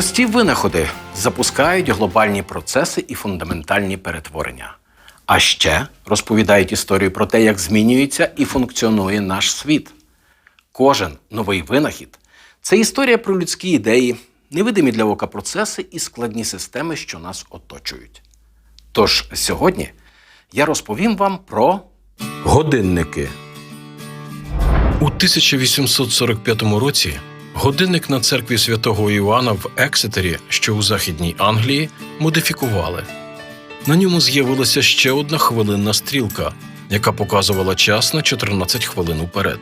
Прості винаходи запускають глобальні процеси і фундаментальні перетворення. А ще розповідають історію про те, як змінюється і функціонує наш світ. Кожен новий винахід це історія про людські ідеї, невидимі для ока процеси і складні системи, що нас оточують. Тож сьогодні я розповім вам про годинники. У 1845 році годинник на церкві святого Іоанна в Ексетері, що у Західній Англії, модифікували. На ньому з'явилася ще одна хвилинна стрілка, яка показувала час на 14 хвилин уперед.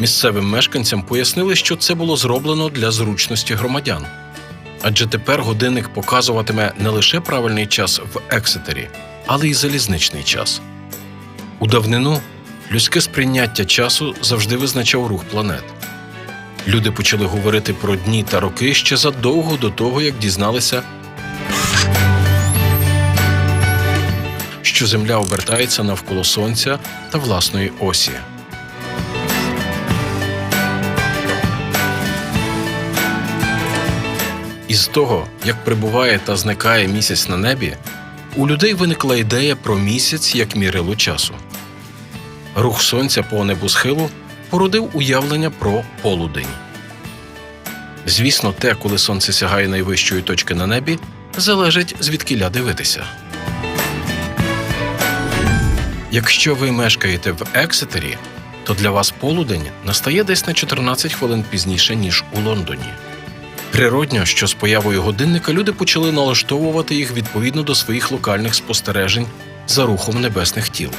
Місцевим мешканцям пояснили, що це було зроблено для зручності громадян. Адже тепер годинник показуватиме не лише правильний час в Ексетері, але й залізничний час. У давнину людське сприйняття часу завжди визначав рух планет. Люди почали говорити про дні та роки ще задовго до того, як дізналися, що Земля обертається навколо Сонця та власної осі. Із того, як прибуває та зникає місяць на небі, у людей виникла ідея про місяць як мірило часу. Рух сонця по небосхилу породив уявлення про полудень. Звісно, те, коли сонце сягає найвищої точки на небі, залежить звідкіля дивитися. Якщо ви мешкаєте в Ексетері, то для вас полудень настає десь на 14 хвилин пізніше, ніж у Лондоні. Природньо, що з появою годинника люди почали налаштовувати їх відповідно до своїх локальних спостережень за рухом небесних тіл.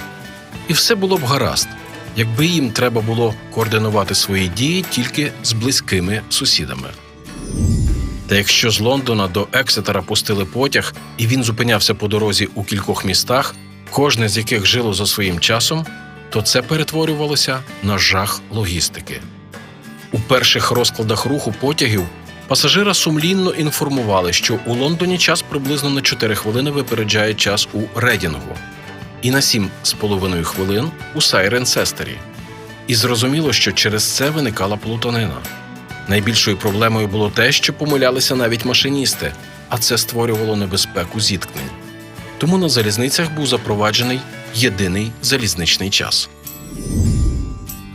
І все було б гаразд, якби їм треба було координувати свої дії тільки з близькими сусідами. Та якщо з Лондона до Ексетера пустили потяг, і він зупинявся по дорозі у кількох містах, кожне з яких жило за своїм часом, то це перетворювалося на жах логістики. У перших розкладах руху потягів пасажира сумлінно інформували, що у Лондоні час приблизно на 4 хвилини випереджає час у Редінгу і на 7,5 хвилин у Сайренсестері. І зрозуміло, що через це виникала плутанина. Найбільшою проблемою було те, що помилялися навіть машиністи, а це створювало небезпеку зіткнень. Тому на залізницях був запроваджений єдиний залізничний час.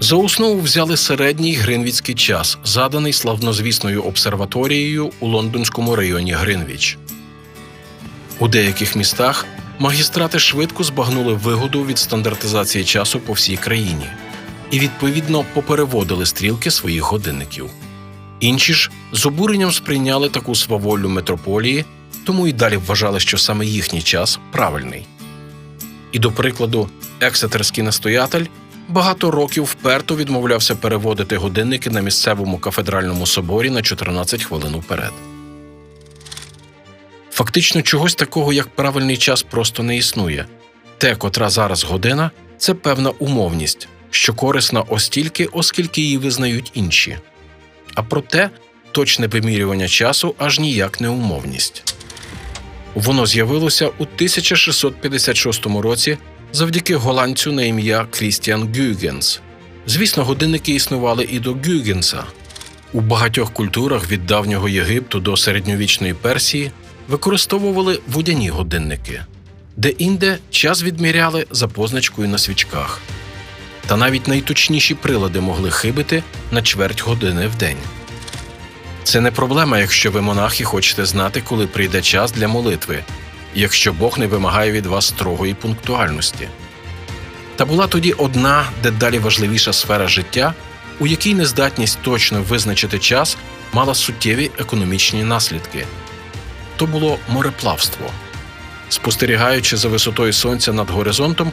За основу взяли середній гринвіцький час, заданий славнозвісною обсерваторією у лондонському районі Гринвіч. У деяких містах магістрати швидко збагнули вигоду від стандартизації часу по всій країні і відповідно попереводили стрілки своїх годинників. Інші ж з обуренням сприйняли таку сваволю метрополії, тому й далі вважали, що саме їхній час правильний. І до прикладу, ексетерський настоятель багато років вперто відмовлявся переводити годинники на місцевому кафедральному соборі на 14 хвилин уперед. Фактично, чогось такого, як правильний час, просто не існує. Те, котра зараз година, це певна умовність, що корисна остільки, оскільки її визнають інші. А проте точне вимірювання часу аж ніяк не умовність. Воно з'явилося у 1656 році завдяки голландцю на ім'я Крістіан Гюгенс. Звісно, годинники існували і до Гюгенса. У багатьох культурах від давнього Єгипту до середньовічної Персії використовували водяні годинники, де інде час відміряли за позначкою на свічках. Та навіть найточніші прилади могли хибити на чверть години в день. Це не проблема, якщо ви монах і хочете знати, коли прийде час для молитви, якщо Бог не вимагає від вас строгої пунктуальності. Та була тоді одна дедалі важливіша сфера життя, у якій нездатність точно визначити час мала суттєві економічні наслідки. То було мореплавство. Спостерігаючи за висотою сонця над горизонтом,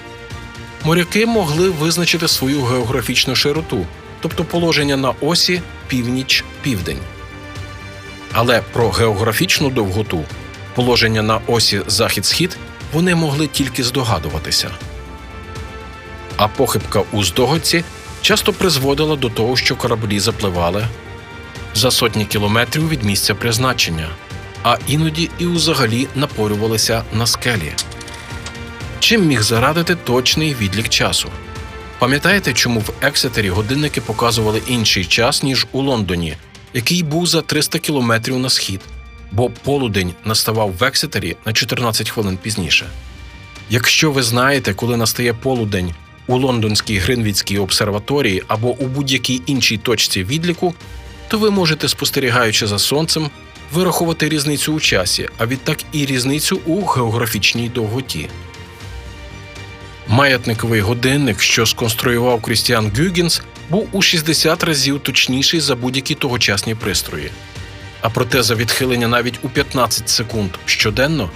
моряки могли визначити свою географічну широту, тобто положення на осі північ-південь. Але про географічну довготу, положення на осі захід-схід, вони могли тільки здогадуватися. А похибка у здогадці часто призводила до того, що кораблі запливали за сотні кілометрів від місця призначення, а іноді і взагалі напорювалися на скелі. Чим міг зарадити точний відлік часу? Пам'ятаєте, чому в Ексетері годинники показували інший час, ніж у Лондоні, який був за 300 кілометрів на схід, бо полудень наставав в Ексетері на 14 хвилин пізніше. Якщо ви знаєте, коли настає полудень у лондонській Гринвіцькій обсерваторії або у будь-якій іншій точці відліку, то ви можете, спостерігаючи за сонцем, вирахувати різницю у часі, а відтак і різницю у географічній довготі. Маятниковий годинник, що сконструював Крістіан Гюгінс, був у 60 разів точніший за будь-які тогочасні пристрої. А проте за відхилення навіть у 15 секунд щоденно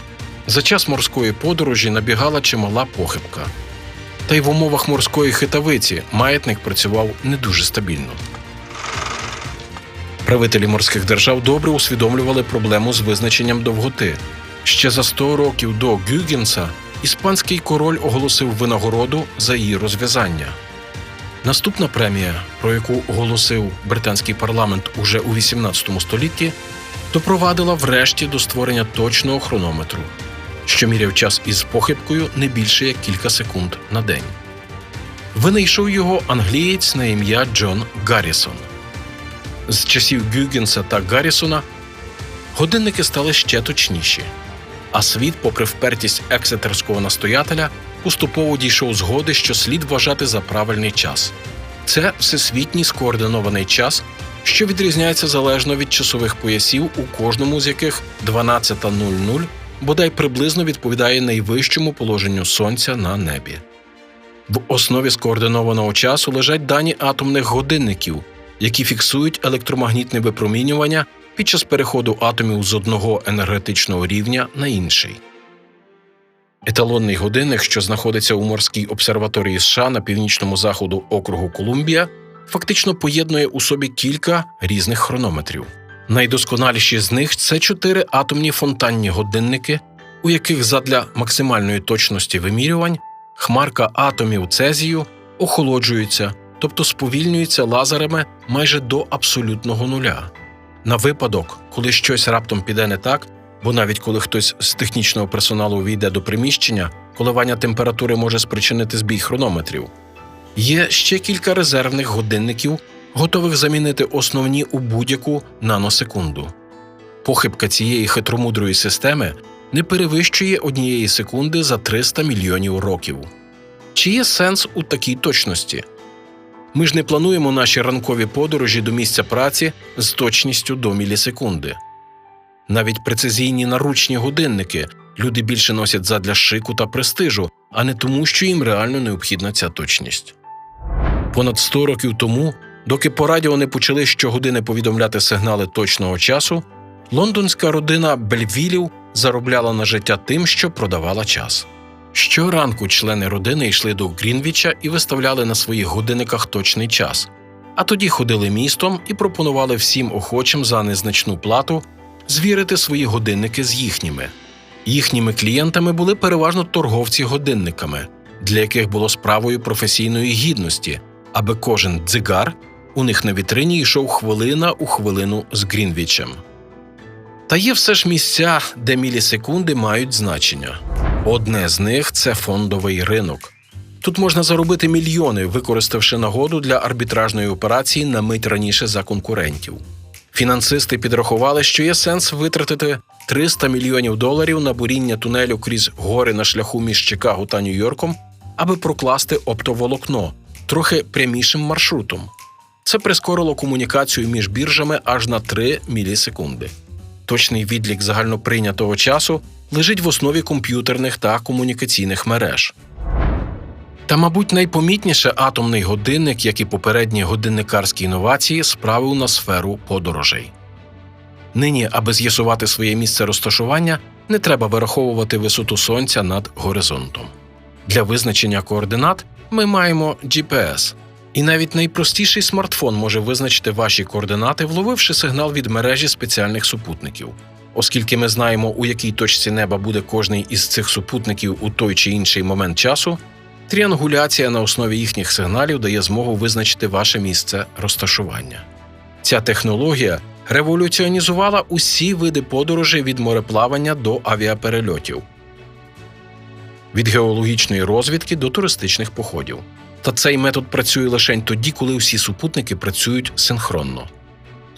за час морської подорожі набігала чимала похибка. Та й в умовах морської хитавиці маятник працював не дуже стабільно. Правителі морських держав добре усвідомлювали проблему з визначенням довготи. Ще за 100 років до Гюгенса іспанський король оголосив винагороду за її розв'язання. Наступна премія, про яку оголосив британський парламент уже у 18 столітті, допровадила врешті до створення точного хронометру, що міряв час із похибкою не більше як кілька секунд на день. Винайшов його англієць на ім'я Джон Гаррісон. З часів Гюгенса та Гаррісона годинники стали ще точніші, а світ, попри впертість ексетерського настоятеля, поступово дійшов згоди, що слід вважати за правильний час. Це всесвітній скоординований час, що відрізняється залежно від часових поясів, у кожному з яких 12.00 бодай приблизно відповідає найвищому положенню сонця на небі. В основі скоординованого часу лежать дані атомних годинників, які фіксують електромагнітне випромінювання під час переходу атомів з одного енергетичного рівня на інший. Еталонний годинник, що знаходиться у морській обсерваторії США на північному заходу округу Колумбія, фактично поєднує у собі кілька різних хронометрів. Найдосконаліші з них це чотири атомні фонтанні годинники, у яких задля максимальної точності вимірювань хмарка атомів цезію охолоджується, тобто сповільнюється лазерами майже до абсолютного нуля. На випадок, коли щось раптом піде не так, бо навіть коли хтось з технічного персоналу увійде до приміщення, коливання температури може спричинити збій хронометрів. Є ще кілька резервних годинників, готових замінити основні у будь-яку наносекунду. Похибка цієї хитромудрої системи не перевищує однієї секунди за 300 мільйонів років. Чи є сенс у такій точності? Ми ж не плануємо наші ранкові подорожі до місця праці з точністю до мілісекунди. Навіть прецизійні наручні годинники люди більше носять задля шику та престижу, а не тому, що їм реально необхідна ця точність. Понад 100 років тому, доки по радіо не почали щогодини повідомляти сигнали точного часу, лондонська родина Бельвілів заробляла на життя тим, що продавала час. Щоранку члени родини йшли до Грінвіча і виставляли на своїх годинниках точний час, а тоді ходили містом і пропонували всім охочим за незначну плату звірити свої годинники з їхніми. Їхніми клієнтами були переважно торговці годинниками, для яких було справою професійної гідності, аби кожен дзигар у них на вітрині йшов хвилина у хвилину з Грінвічем. Та є все ж місця, де мілісекунди мають значення. Одне з них це фондовий ринок. Тут можна заробити мільйони, використавши нагоду для арбітражної операції на мить раніше за конкурентів. Фінансисти підрахували, що є сенс витратити 300 мільйонів доларів на буріння тунелю крізь гори на шляху між Чикаго та Нью-Йорком, аби прокласти оптоволокно трохи прямішим маршрутом. Це прискорило комунікацію між біржами аж на 3 мілісекунди. Точний відлік загальноприйнятого часу лежить в основі комп'ютерних та комунікаційних мереж. Та, мабуть, найпомітніше атомний годинник, як і попередні годинникарські інновації, справив на сферу подорожей. Нині, аби з'ясувати своє місце розташування, не треба вираховувати висоту сонця над горизонтом. Для визначення координат ми маємо GPS, і навіть найпростіший смартфон може визначити ваші координати, вловивши сигнал від мережі спеціальних супутників. Оскільки ми знаємо, у якій точці неба буде кожний із цих супутників у той чи інший момент часу, тріангуляція на основі їхніх сигналів дає змогу визначити ваше місце розташування. Ця технологія революціонізувала усі види подорожей від мореплавання до авіаперельотів, від геологічної розвідки до туристичних походів. Та цей метод працює лише тоді, коли всі супутники працюють синхронно.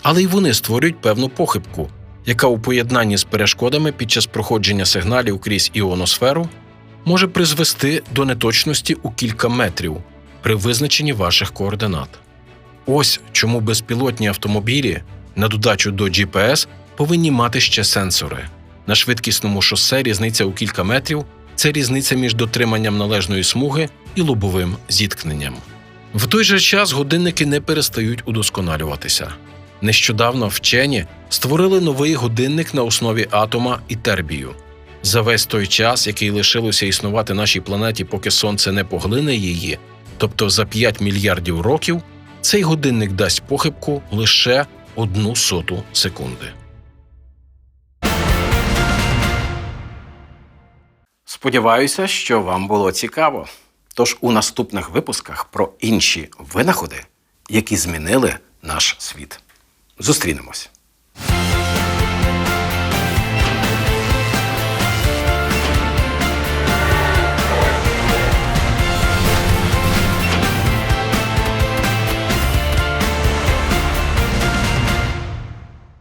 Але й вони створюють певну похибку, яка у поєднанні з перешкодами під час проходження сигналів крізь іоносферу може призвести до неточності у кілька метрів при визначенні ваших координат. Ось чому безпілотні автомобілі на додачу до GPS повинні мати ще сенсори. На швидкісному шосе різниця у кілька метрів це різниця між дотриманням належної смуги і лобовим зіткненням. В той же час годинники не перестають удосконалюватися. Нещодавно вчені створили новий годинник на основі атома і тербію. За весь той час, який лишилося існувати нашій планеті, поки сонце не поглине її, тобто за 5 мільярдів років, цей годинник дасть похибку лише одну соту секунди. Сподіваюся, що вам було цікаво. Тож у наступних випусках про інші винаходи, які змінили наш світ. Зустрінемось.